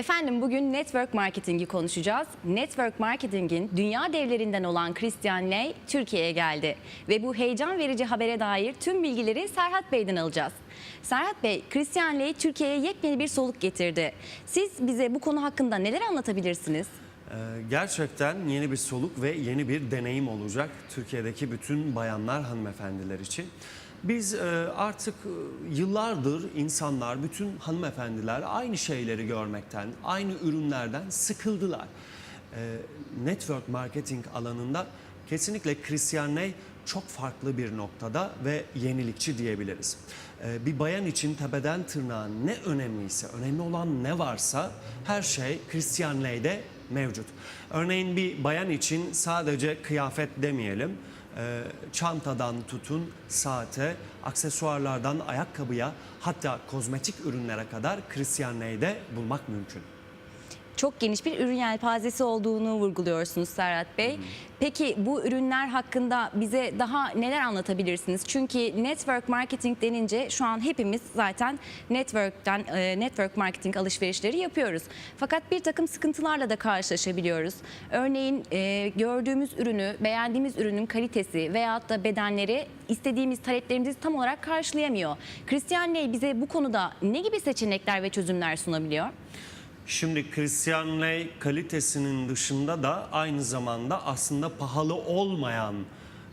Efendim bugün network marketingi konuşacağız. Network marketingin dünya devlerinden olan Christian Ley Türkiye'ye geldi. Ve bu heyecan verici habere dair tüm bilgileri Serhat Bey'den alacağız. Serhat Bey, Christian Ley Türkiye'ye yepyeni bir soluk getirdi. Siz bize bu konu hakkında neler anlatabilirsiniz? Ee, Gerçekten yeni bir soluk ve yeni bir deneyim olacak Türkiye'deki bütün bayanlar, hanımefendiler için. Biz e, artık e, yıllardır insanlar, bütün hanımefendiler aynı şeyleri görmekten, aynı ürünlerden sıkıldılar. Ee, Network marketing alanında kesinlikle Christian Ney çok farklı bir noktada ve yenilikçi diyebiliriz. Bir bayan için tepeden tırnağa ne önemliyse, önemli olan ne varsa her şey Christian Ley'de mevcut. Örneğin bir bayan için sadece kıyafet demeyelim, e, çantadan tutun saate, aksesuarlardan ayakkabıya hatta kozmetik ürünlere kadar Christian Ley'de bulmak mümkün. Çok geniş bir ürün yelpazesi olduğunu vurguluyorsunuz Serhat Bey. Peki bu ürünler hakkında bize daha neler anlatabilirsiniz? Çünkü network marketing denince şu an hepimiz zaten network'ten e, network marketing alışverişleri yapıyoruz. Fakat bir takım sıkıntılarla da karşılaşabiliyoruz. Örneğin e, gördüğümüz ürünü, beğendiğimiz ürünün kalitesi veyahut da bedenleri istediğimiz taleplerimizi tam olarak karşılayamıyor. Christian Ley bize bu konuda ne gibi seçenekler ve çözümler sunabiliyor? Şimdi Christian Ley kalitesinin dışında da aynı zamanda aslında pahalı olmayan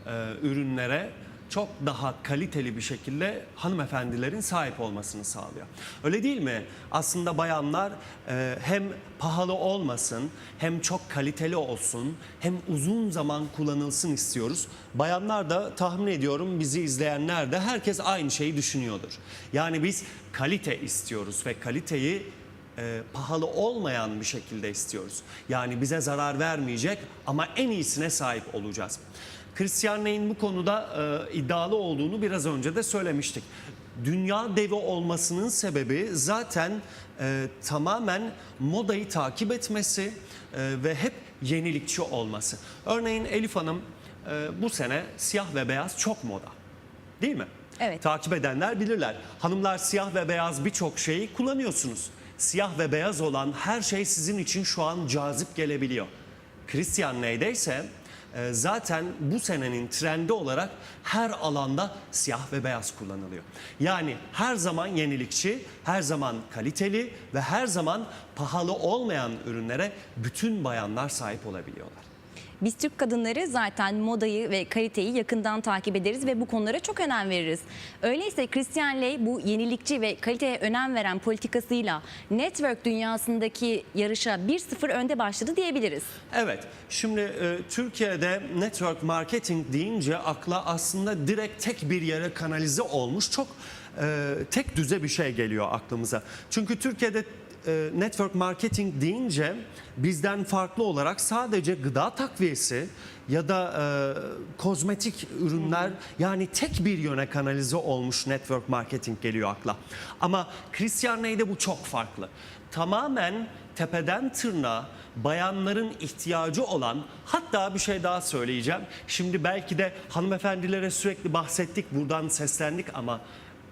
e, ürünlere çok daha kaliteli bir şekilde hanımefendilerin sahip olmasını sağlıyor. Öyle değil mi? Aslında bayanlar e, hem pahalı olmasın, hem çok kaliteli olsun, hem uzun zaman kullanılsın istiyoruz. Bayanlar da tahmin ediyorum bizi izleyenler de herkes aynı şeyi düşünüyordur. Yani biz kalite istiyoruz ve kaliteyi e, pahalı olmayan bir şekilde istiyoruz. Yani bize zarar vermeyecek ama en iyisine sahip olacağız. Christian Ley'in bu konuda e, iddialı olduğunu biraz önce de söylemiştik. Dünya devi olmasının sebebi zaten e, tamamen modayı takip etmesi e, ve hep yenilikçi olması. Örneğin Elif Hanım e, bu sene siyah ve beyaz çok moda. Değil mi? Evet. Takip edenler bilirler. Hanımlar siyah ve beyaz birçok şeyi kullanıyorsunuz. Siyah ve beyaz olan her şey sizin için şu an cazip gelebiliyor. Christian Ley'de ise e, zaten bu senenin trendi olarak her alanda siyah ve beyaz kullanılıyor. Yani her zaman yenilikçi, her zaman kaliteli ve her zaman pahalı olmayan ürünlere bütün bayanlar sahip olabiliyorlar. Biz Türk kadınları zaten modayı ve kaliteyi yakından takip ederiz ve bu konulara çok önem veririz. Öyleyse Christian Ley bu yenilikçi ve kaliteye önem veren politikasıyla network dünyasındaki yarışa 1-0 önde başladı diyebiliriz. Evet, şimdi e, Türkiye'de network marketing deyince akla aslında direkt tek bir yere kanalize olmuş çok e, tek düze bir şey geliyor aklımıza. Çünkü Türkiye'de e, network marketing deyince bizden farklı olarak sadece gıda takviyesi ya da e, kozmetik ürünler yani tek bir yöne kanalize olmuş network marketing geliyor akla. Ama Christian Ley'de bu çok farklı. Tamamen tepeden tırnağa bayanların ihtiyacı olan hatta bir şey daha söyleyeceğim. Şimdi belki de hanımefendilere sürekli bahsettik buradan seslendik ama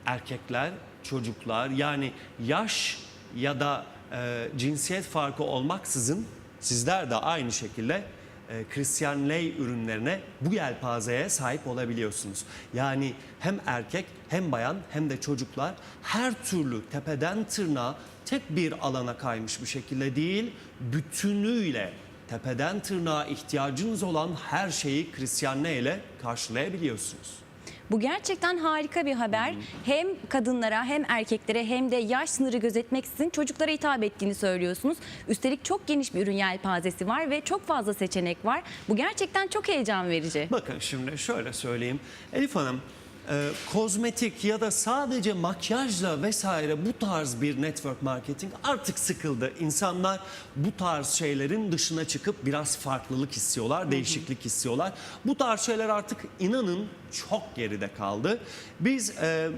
erkekler, çocuklar yani yaş ya da e, cinsiyet farkı olmaksızın sizler de aynı şekilde e, Christian Ley ürünlerine bu yelpazeye sahip olabiliyorsunuz. Yani hem erkek hem bayan hem de çocuklar her türlü tepeden tırnağa tek bir alana kaymış bir şekilde değil bütünüyle tepeden tırnağa ihtiyacınız olan her şeyi Christian Ley ile karşılayabiliyorsunuz. Bu gerçekten harika bir haber. Hem kadınlara hem erkeklere hem de yaş sınırı gözetmeksizin çocuklara hitap ettiğini söylüyorsunuz. Üstelik çok geniş bir ürün yelpazesi var ve çok fazla seçenek var. Bu gerçekten çok heyecan verici. Bakın şimdi şöyle söyleyeyim. Elif Hanım e, kozmetik ya da sadece makyajla vesaire bu tarz bir network marketing artık sıkıldı. İnsanlar bu tarz şeylerin dışına çıkıp biraz farklılık istiyorlar, değişiklik istiyorlar. Bu tarz şeyler artık inanın çok geride kaldı. Biz e,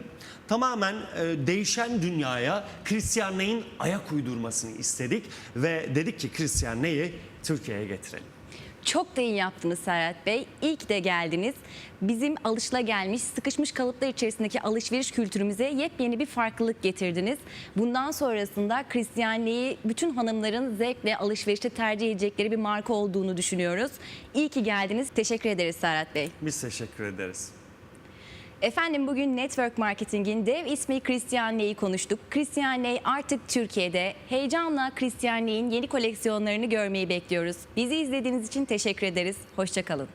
tamamen e, değişen dünyaya Christian Ley'in ayak uydurmasını istedik ve dedik ki Christian Ley'i Türkiye'ye getirelim. Çok da iyi yaptınız Serhat Bey. İyi ki de geldiniz. Bizim alışılagelmiş, sıkışmış kalıplar içerisindeki alışveriş kültürümüze yepyeni bir farklılık getirdiniz. Bundan sonrasında Christian bütün hanımların zevkle alışverişte tercih edecekleri bir marka olduğunu düşünüyoruz. İyi ki geldiniz. Teşekkür ederiz Serhat Bey. Biz teşekkür ederiz. Efendim bugün Network Marketing'in dev ismi Christian Ley'i konuştuk. Christian Ley artık Türkiye'de. Heyecanla Christian Ley'in yeni koleksiyonlarını görmeyi bekliyoruz. Bizi izlediğiniz için teşekkür ederiz. Hoşçakalın.